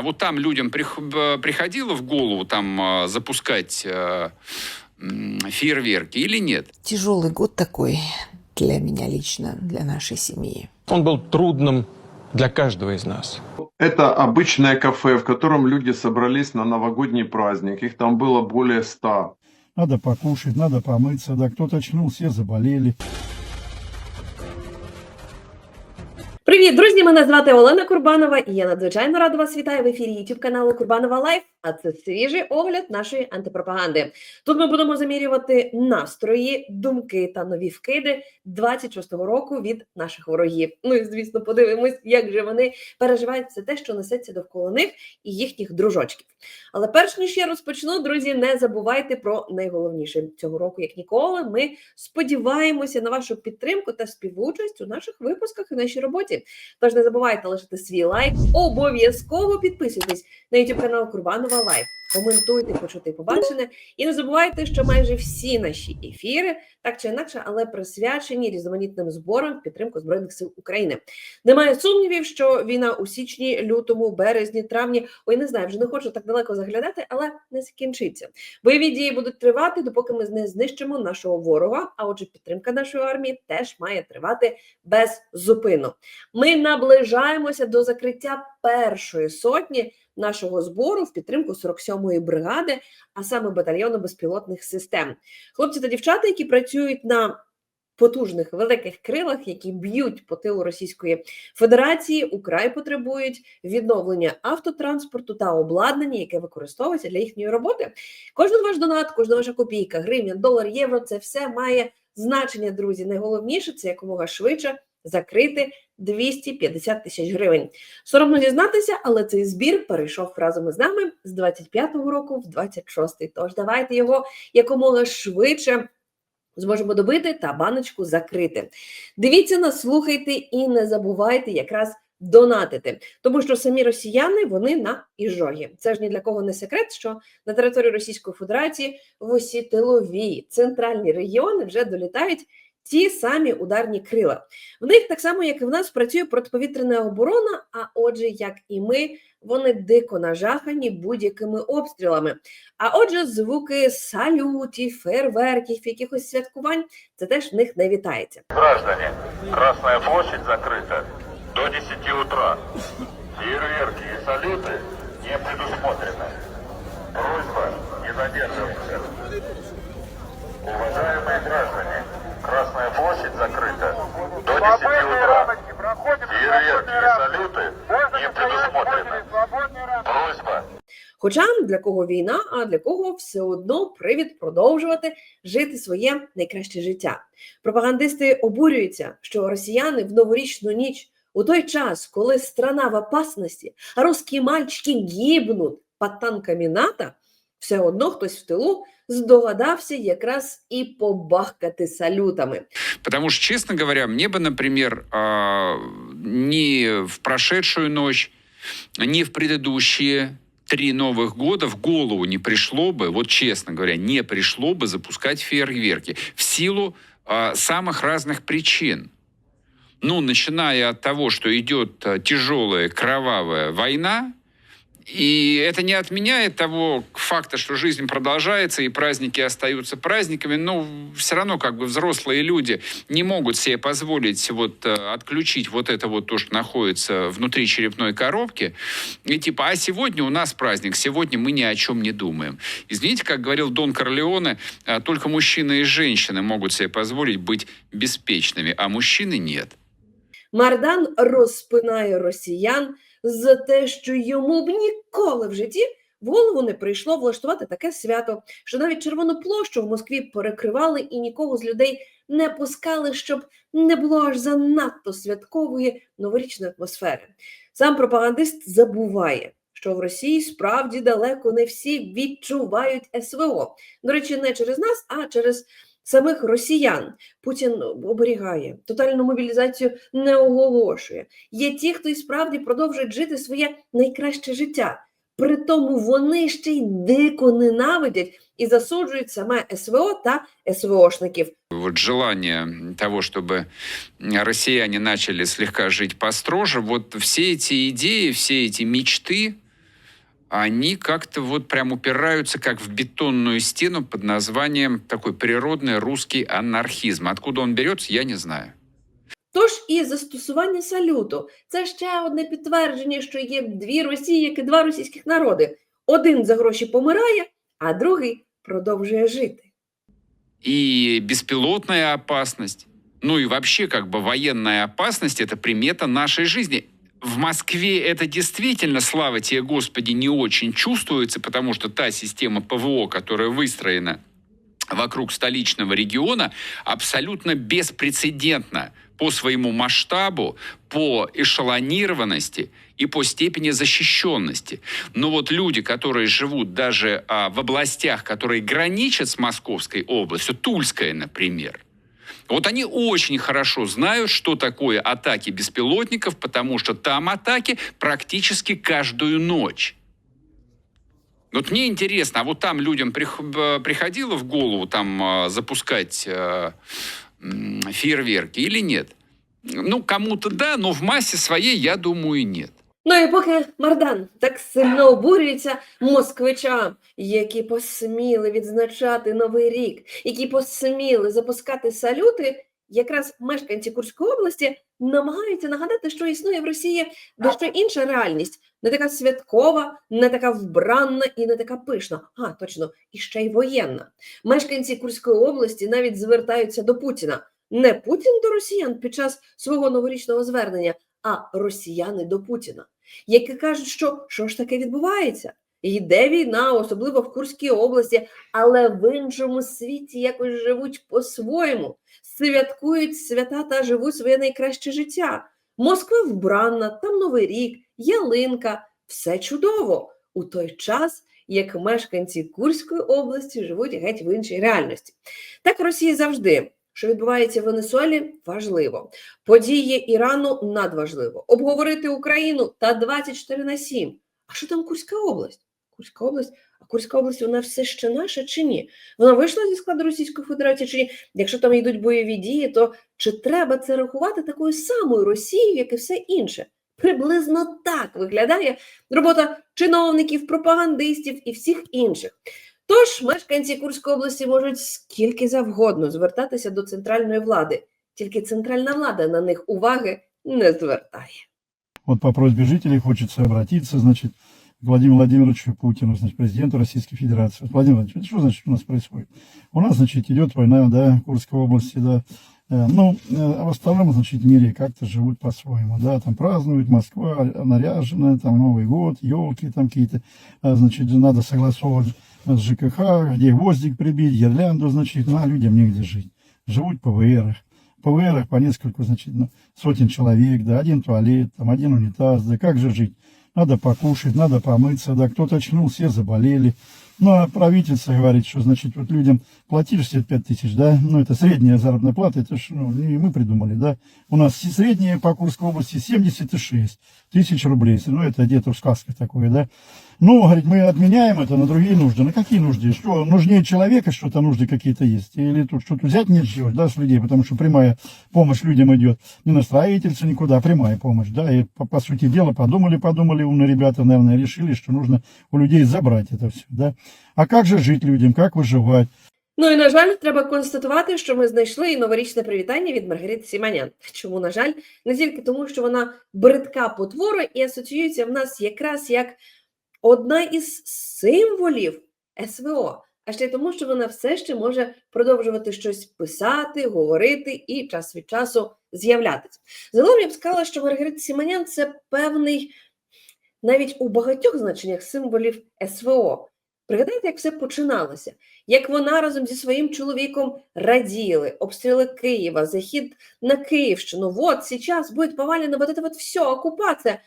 А вот там людям прих- приходило в голову там э, запускать э, фейерверки или нет? Тяжелый год такой для меня лично, для нашей семьи. Он был трудным для каждого из нас. Это обычное кафе, в котором люди собрались на новогодний праздник. Их там было более ста. Надо покушать, надо помыться, да кто-то очнулся, все заболели. Привіт, друзі! Мене звати Олена Курбанова, і я надзвичайно рада вас вітаю в ефірі YouTube каналу Курбанова Лайф. А це свіжий огляд нашої антипропаганди. Тут ми будемо замірювати настрої, думки та нові вкиди 26-го року від наших ворогів. Ну і звісно, подивимось, як же вони переживають все те, що несеться довкола них і їхніх дружочків. Але перш ніж я розпочну, друзі, не забувайте про найголовніше цього року, як ніколи. Ми сподіваємося на вашу підтримку та співучасть у наших випусках і нашій роботі. Тож не забувайте лишити свій лайк, обов'язково підписуйтесь на YouTube канал Курбанова Лайф. Коментуйте, почути побачене. І не забувайте, що майже всі наші ефіри, так чи інакше, але присвячені різноманітним зборам в підтримку Збройних сил України. Немає сумнівів, що війна у січні, лютому, березні, травні, ой, не знаю, вже не хочу так далеко заглядати, але не закінчиться. Бойові дії будуть тривати, допоки ми не знищимо нашого ворога. А отже, підтримка нашої армії теж має тривати без зупину. Ми наближаємося до закриття першої сотні нашого збору в підтримку 47-ї бригади, а саме батальйону безпілотних систем. Хлопці та дівчата, які працюють на потужних великих крилах, які б'ють по тилу Російської Федерації, украй потребують відновлення автотранспорту та обладнання, яке використовується для їхньої роботи. Кожен ваш донат, кожна ваша копійка, гривня, долар, євро це все має значення, друзі. Найголовніше це якомога швидше закрити 250 тисяч гривень. Соромно дізнатися, але цей збір перейшов разом із нами з 25-го року в 26-й. Тож давайте його якомога швидше зможемо добити та баночку закрити. Дивіться нас, слухайте і не забувайте якраз донатити, тому що самі росіяни вони на іжогі. Це ж ні для кого не секрет, що на території Російської Федерації в усі тилові центральні регіони вже долітають Ті самі ударні крила. В них так само, як і в нас, працює протиповітряна оборона. А отже, як і ми, вони дико нажахані будь-якими обстрілами. А отже, звуки салютів, фейерверків, якихось святкувань це теж в них не вітається. Граждане, Красная площадь закрыта до 10 утра. Фейерверки и салюты не предусмотрены. Просьба не задерживаться. Уважаемые граждане, Красная площадь закрыта до 10 утра. Фейерверки и салюты не предусмотрены. Просьба Хоча для кого війна, а для кого все одно привід продовжувати жити своє найкраще життя. Пропагандисти обурюються, що росіяни в новорічну ніч, у той час, коли страна в опасності, а русські мальчики гибнуть під танками НАТО, все одно хтось в тилу здогадався якраз і побахкати салютами. Потому что, честно говоря, мне бы, например, а, ни в прошедшую ночь, ни в предыдущие три новых года в голову не пришло бы, вот честно говоря, не пришло бы запускать фейерверки в силу а, самых разных причин. Ну, начиная от того, что идет а, тяжелая кровавая война, и это не отменяет того факта, что жизнь продолжается и праздники остаются праздниками, но все равно как бы взрослые люди не могут себе позволить вот э, отключить вот это вот то, что находится внутри черепной коробки, и типа, а сегодня у нас праздник, сегодня мы ни о чем не думаем. Извините, как говорил Дон Корлеоне, э, только мужчины и женщины могут себе позволить быть беспечными, а мужчины нет. Мардан розпинає росіян за те, що йому б ніколи в житті в голову не прийшло влаштувати таке свято, що навіть червону площу в Москві перекривали і нікого з людей не пускали, щоб не було аж занадто святкової новорічної атмосфери. Сам пропагандист забуває. Що в Росії справді далеко не всі відчувають СВО. До речі, не через нас, а через самих росіян. Путін оберігає, тотальну мобілізацію не оголошує. Є ті, хто і справді продовжують жити своє найкраще життя. При тому вони ще й дико ненавидять і засуджують саме СВО та СВОшників. вот желание того, чтобы россияне начали слегка жить построже, вот все эти идеи, все эти мечты, они как-то вот прям упираются как в бетонную стену под названием такой природный русский анархизм. Откуда он берется, я не знаю. Тож і застосування салюту це ще одне підтвердження, що є дві Росії, як і два російських народи. Один за гроші помирає, а другий продовжує жити. И беспилотная опасность, ну и вообще как бы военная опасность – это примета нашей жизни. В Москве это действительно, слава тебе, Господи, не очень чувствуется, потому что та система ПВО, которая выстроена вокруг столичного региона, абсолютно беспрецедентна по своему масштабу, по эшелонированности и по степени защищенности. Но вот люди, которые живут даже а, в областях, которые граничат с Московской областью, Тульская, например, вот они очень хорошо знают, что такое атаки беспилотников, потому что там атаки практически каждую ночь. Вот мне интересно, а вот там людям э, приходило в голову там э, запускать э, фейерверки или нет? Ну, кому-то да, но в массе своей, я думаю, нет. Ну і поки Мардан так сильно обурюється москвичам, які посміли відзначати Новий рік, які посміли запускати салюти, якраз мешканці Курської області намагаються нагадати, що існує в Росії дещо інша реальність, не така святкова, не така вбранна і не така пишна. А, точно, і ще й воєнна. Мешканці Курської області навіть звертаються до Путіна. Не Путін до росіян під час свого новорічного звернення, а росіяни до Путіна, які кажуть, що що ж таке відбувається? Йде війна, особливо в Курській області, але в іншому світі якось живуть по-своєму, святкують свята та живуть своє найкраще життя. Москва вбранна, там Новий рік, ялинка, все чудово у той час, як мешканці Курської області живуть геть в іншій реальності. Так в Росії завжди. Що відбувається в Венесуелі, важливо. Події Ірану надважливо. Обговорити Україну та 24 на 7. А що там Курська область? Курська область, а Курська область вона все ще наша чи ні? Вона вийшла зі складу Російської Федерації чи ні? Якщо там йдуть бойові дії, то чи треба це рахувати такою самою Росією, як і все інше? Приблизно так виглядає робота чиновників, пропагандистів і всіх інших. Тож мешканці Курської області можуть скільки завгодно звертатися до центральної влади, тільки центральна влада на них уваги не звертає. Вот по просьбе жителей хочется обратиться, значит, к Владимиру Владимировичу Путину, значит, президенту Российской Федерации. Вот, Владимир Владимирович, что значит у нас происходит? У нас, значит, идет война, да, в Курской области, да. Э, Ну, э, а в остальном, значит, мире как-то живут по-своему, да, там празднуют, Москва наряженная, там Новый год, елки там какие-то, А, значит, надо согласовывать с ЖКХ, где гвоздик прибить, гирлянду, значит, ну, а людям негде жить. Живут по ВРах, по ВРах по несколько, значит, ну, сотен человек, да, один туалет, там, один унитаз, да, как же жить? Надо покушать, надо помыться, да, кто-то очнулся, все заболели. Ну, а правительство говорит, что, значит, вот людям платишь 65 тысяч, да, ну, это средняя заработная плата, это ж, ну, не мы придумали, да. У нас средняя по Курской области 76 тысяч рублей, ну, это где-то в сказках такое, да. Ну, говорит, мы отменяем это на другие нужды. На какие нужды? Что, нужнее человека что-то нужды какие-то есть? Или тут что-то взять нечего, да, с людей? Потому что прямая помощь людям идет. Не на строительство никуда, а прямая помощь, да. И по, по сути дела подумали, подумали умные ребята, наверное, решили, что нужно у людей забрать это все, да. А как же жить людям, как выживать? Ну і на жаль, треба констатувати, що ми знайшли і новорічне привітання від Маргарити Сіманян. Чому на жаль, не тільки тому, що вона бридка потвора і асоціюється в нас якраз як одна із символів СВО, а ще й тому, що вона все ще може продовжувати щось писати, говорити і час від часу з'являтися. Загалом я б сказала, що Маргарита Сіманян це певний навіть у багатьох значеннях символів СВО. Пригадайте, як все починалося, як вона разом зі своїм чоловіком раділи, обстріли Києва, захід на Київщину. Вот сейчас буде повалено вот это вот все, окупація.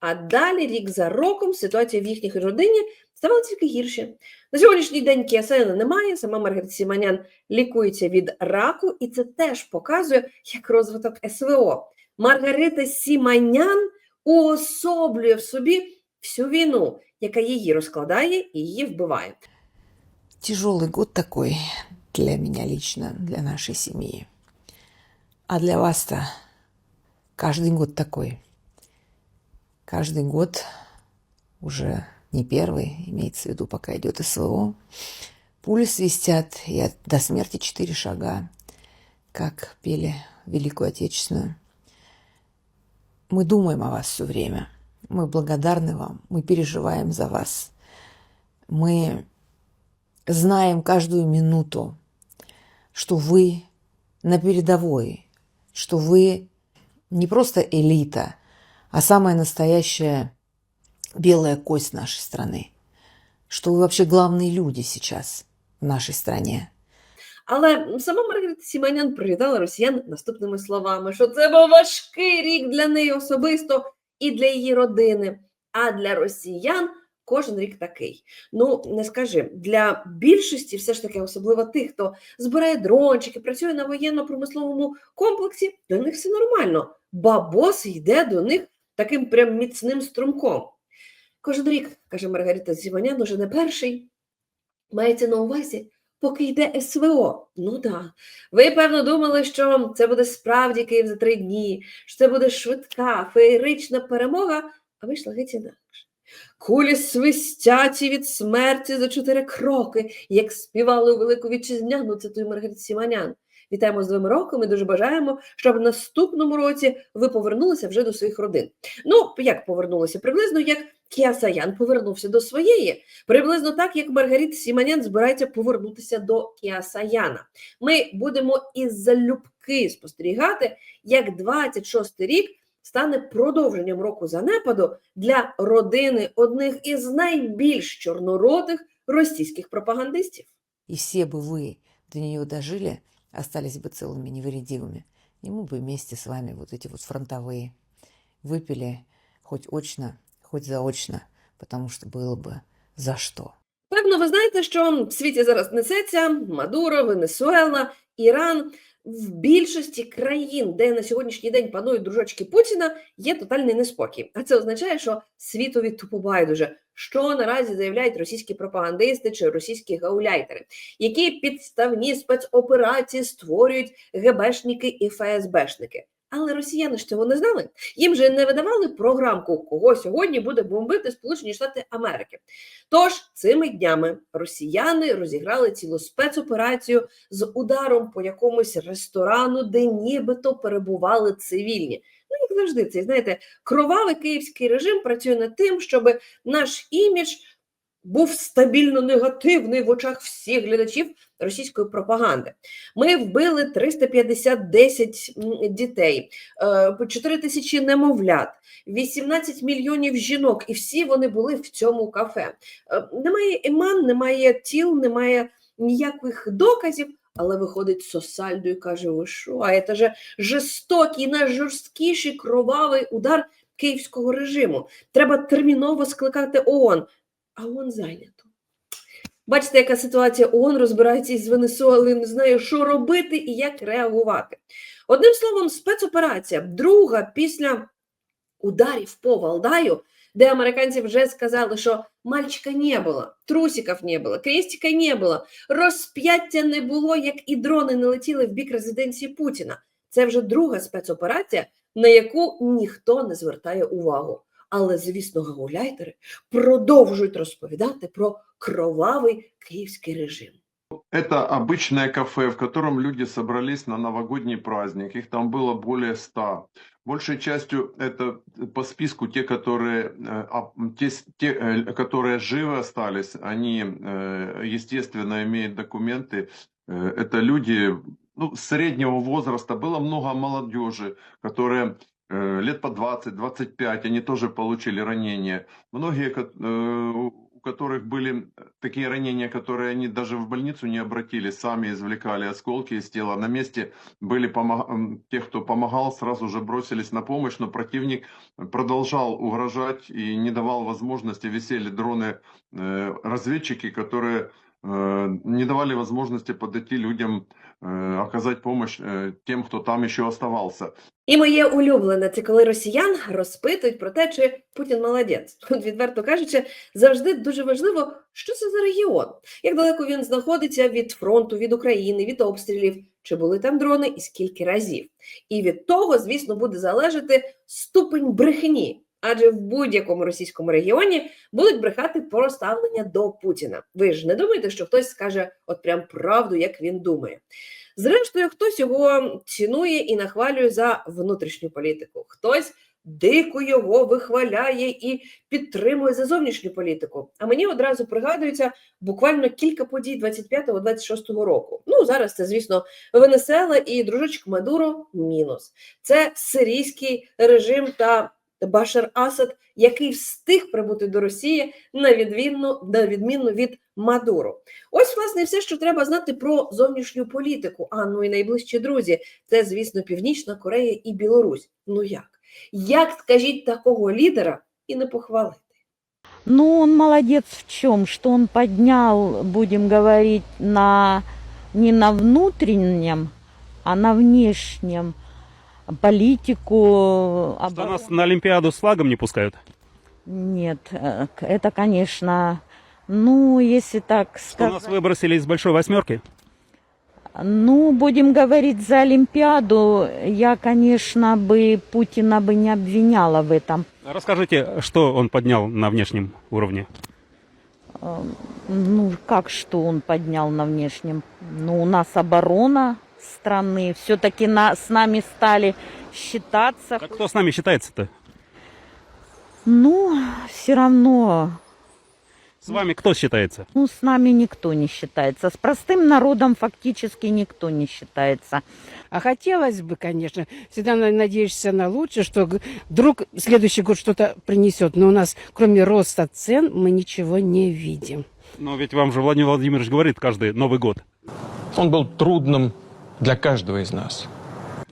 А далі, рік за роком, ситуація в їхній родині ставала тільки гірше. На сьогоднішній день Кіасена немає, сама Маргарита Сіманян лікується від раку, і це теж показує як розвиток СВО. Маргарита Сіманян уособлює в собі всю війну, яка її розкладає і її вбиває. Тяжелый год такой для меня лично, для нашей семьи. А для вас-то каждый год такой. Каждый год уже не первый, имеется в виду, пока идет СВО. Пули свистят, и до смерти четыре шага, как пели Великую Отечественную. Мы думаем о вас все время. Мы благодарны вам, мы переживаем за вас. Мы знаем каждую минуту, что вы на передовой, что вы не просто элита, а самая настоящая белая кость нашей страны, что вы вообще главные люди сейчас в нашей стране. Але сама Маргарита Сіманян привітала росіян наступними словами, що це був важкий рік для неї особисто і для її родини. А для росіян кожен рік такий. Ну, не скажи, для більшості, все ж таки, особливо тих, хто збирає дрончики, працює на воєнно-промисловому комплексі, для них все нормально. Бабос йде до них таким прям міцним струмком. Кожен рік, каже Маргарита Сіманян, уже не перший. Мається на увазі, поки йде СВО. Ну да. Ви, певно, думали, що це буде справді Київ за три дні, що це буде швидка, феєрична перемога, а вийшла геть інакше. Кулі свистять від смерті за чотири кроки, як співали у Велику Вітчизняну, цитує Маргарита Сіманян. Вітаємо з роком і дуже бажаємо, щоб в наступному році ви повернулися вже до своїх родин. Ну, як повернулися? Приблизно як Кіасаян повернувся до своєї, приблизно так, як Маргарита Сіманян збирається повернутися до Кіасаяна. Ми будемо із залюбки спостерігати, як 26-й рік стане продовженням року занепаду для родини одних із найбільш чорноротих російських пропагандистів. И все бы вы до нее дожили, остались бы целыми невредимыми. И мы бы вместе с вами вот эти вот фронтовые выпили хоть очно, хоть заочно, потому что было бы за что. Певно, ви знаєте, що в світі зараз несеться Мадуро, Венесуела, Іран. В більшості країн, де на сьогоднішній день панують дружочки Путіна, є тотальний неспокій. А це означає, що світові тупо байдуже, що наразі заявляють російські пропагандисти чи російські гауляйтери, які підставні спецоперації створюють ГБшники і ФСБшники. Але росіяни ж цього не знали. Їм же не видавали програмку, кого сьогодні буде бомбити Сполучені Штати Америки. Тож цими днями росіяни розіграли цілу спецоперацію з ударом по якомусь ресторану, де нібито перебували цивільні. Ну, як завжди, цей знаєте, кровавий київський режим працює над тим, щоб наш імідж був стабільно негативний в очах всіх глядачів російської пропаганди. Ми вбили 350 м, дітей, 4 тисячі немовлят, 18 мільйонів жінок, і всі вони були в цьому кафе. Е, Немає іман, немає тіл, немає ніяких доказів, але виходить Сосальдо і каже: ви що? А це же жорстокий, найжорсткіший кровавий удар київського режиму. Треба терміново скликати ООН. А ООН зайнято. Бачите, яка ситуація ООН розбирається із Венесуелою, не знає, що робити і як реагувати. Одним словом, спецоперація, друга після ударів по Валдаю, де американці вже сказали, що мальчика не було, трусиків не було, крестика не було, розп'яття не було, як і дрони не летіли в бік резиденції Путіна. Це вже друга спецоперація, на яку ніхто не звертає увагу. Але, звісно, гауляйтери продовжують розповідати про кровавий київський режим. Это обычное кафе, в котором люди собрались на новогодний праздник. Их там было более ста. Большей частью это по списку те, которые, э, а, те, с- те, э, которые живы остались, они, э, естественно, имеют документы. Э, Это люди ну, среднего возраста. Было много молодежи, которые э, лет по 20-25, они тоже получили ранения. Многие, э, у которых были такие ранения, которые они даже в больницу не обратились, сами извлекали осколки из тела. На месте были помог- те, кто помогал, сразу же бросились на помощь, но противник продолжал угрожать и не давал возможности. Висели дроны, э, которые э, не давали возможности подойти людям, э, оказать помощь э, тем, кто там еще оставался. І моє улюблене це коли росіян розпитують про те, чи Путін молодець. Тут, відверто кажучи, завжди дуже важливо, що це за регіон, як далеко він знаходиться від фронту, від України, від обстрілів, чи були там дрони і скільки разів. І від того, звісно, буде залежати ступень брехні. Адже в будь-якому російському регіоні будуть брехати про ставлення до Путіна. Ви ж не думаєте, що хтось скаже от прям правду, як він думає. Зрештою, хтось його цінує і нахвалює за внутрішню політику, хтось дико його вихваляє і підтримує за зовнішню політику. А мені одразу пригадується буквально кілька подій 25-26 року. Ну зараз це, звісно, Венесела і дружочок Мадуро мінус. Це сирійський режим та Башар Асад, який встиг прибути до Росії на відмінну, на відмінну від Мадуро. Ось, власне, все, що треба знати про зовнішню політику. А ну і найближчі друзі, це, звісно, Північна Корея і Білорусь. Ну як? Як скажіть такого лідера і не похвалити? Ну, он молодец в чем? Что он поднял, будем говорить, на не на внутреннем, а на внешнем политику. Что оборон- нас на Олимпиаду с флагом не пускают? Нет, э, это, конечно, ну, если так Что нас сказать. выбросили из большой восьмерки? Ну, будем говорить за Олимпиаду, я, конечно, бы Путина бы не обвиняла в этом. Расскажите, что он поднял на внешнем уровне? Э, Ну, как что он поднял на внешнем? Ну, у нас оборона страны. Все-таки на, с нами стали считаться. Так кто с нами считается-то? Ну, все равно, С вами кто считается? ну, с нами никто не считается. С простым народом фактически никто не считается. А хотелось бы, конечно, всегда на- надеешься на лучшее, что вдруг следующий год что-то принесет. Но у нас, кроме роста цен, мы ничего не видим. Но ведь вам же Владимир Владимирович говорит каждый Новый год. Он был трудным для каждого из нас.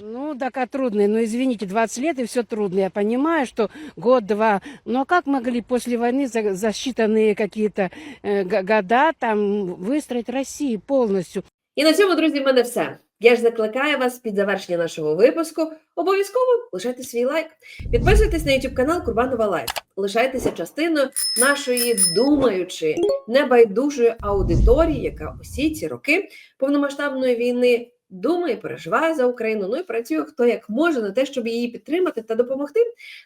Ну, да, как трудно. Но извините, 20 лет и все трудно. Я понимаю, что год-два. Но как могли после войны за, за считанные какие-то э, г- года там выстроить Россию полностью? І на цьому, друзі, в мене все. Я ж закликаю вас під завершення нашого випуску обов'язково лишайте свій лайк. Підписуйтесь на YouTube канал Курбанова Лайф. Лишайтеся частиною нашої думаючої, небайдужої аудиторії, яка усі ці роки повномасштабної війни думає, переживає за Україну. Ну і працює хто як може на те, щоб її підтримати та допомогти.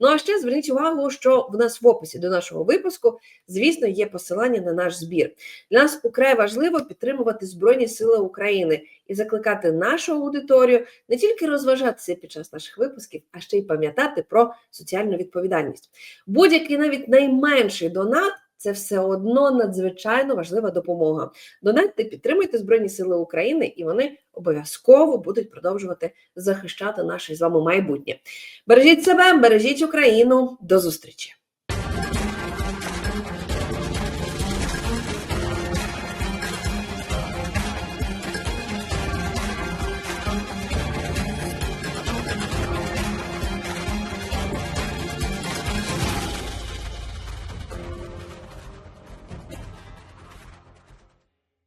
Ну а ще зверніть увагу, що в нас в описі до нашого випуску, звісно, є посилання на наш збір. Для нас украй важливо підтримувати Збройні Сили України і закликати нашу аудиторію не тільки розважатися під час наших випусків, а ще й пам'ятати про соціальну відповідальність. Будь-який навіть найменший донат. Це все одно надзвичайно важлива допомога. Донайте, підтримуйте Збройні Сили України, і вони обов'язково будуть продовжувати захищати наше з вами майбутнє. Бережіть себе, бережіть Україну. До зустрічі!